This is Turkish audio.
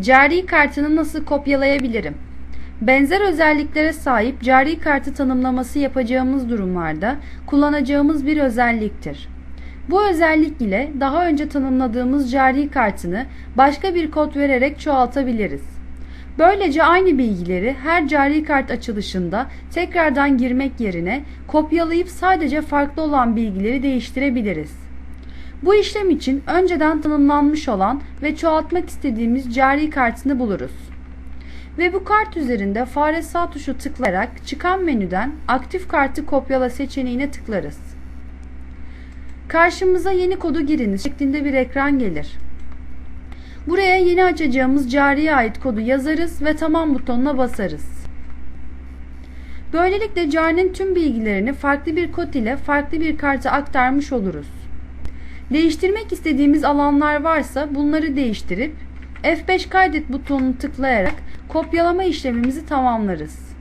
Cari kartını nasıl kopyalayabilirim? Benzer özelliklere sahip cari kartı tanımlaması yapacağımız durumlarda kullanacağımız bir özelliktir. Bu özellik ile daha önce tanımladığımız cari kartını başka bir kod vererek çoğaltabiliriz. Böylece aynı bilgileri her cari kart açılışında tekrardan girmek yerine kopyalayıp sadece farklı olan bilgileri değiştirebiliriz. Bu işlem için önceden tanımlanmış olan ve çoğaltmak istediğimiz cari kartını buluruz. Ve bu kart üzerinde fare sağ tuşu tıklayarak çıkan menüden aktif kartı kopyala seçeneğine tıklarız. Karşımıza yeni kodu giriniz şeklinde bir ekran gelir. Buraya yeni açacağımız cariye ait kodu yazarız ve tamam butonuna basarız. Böylelikle carinin tüm bilgilerini farklı bir kod ile farklı bir karta aktarmış oluruz. Değiştirmek istediğimiz alanlar varsa bunları değiştirip F5 kaydet butonunu tıklayarak kopyalama işlemimizi tamamlarız.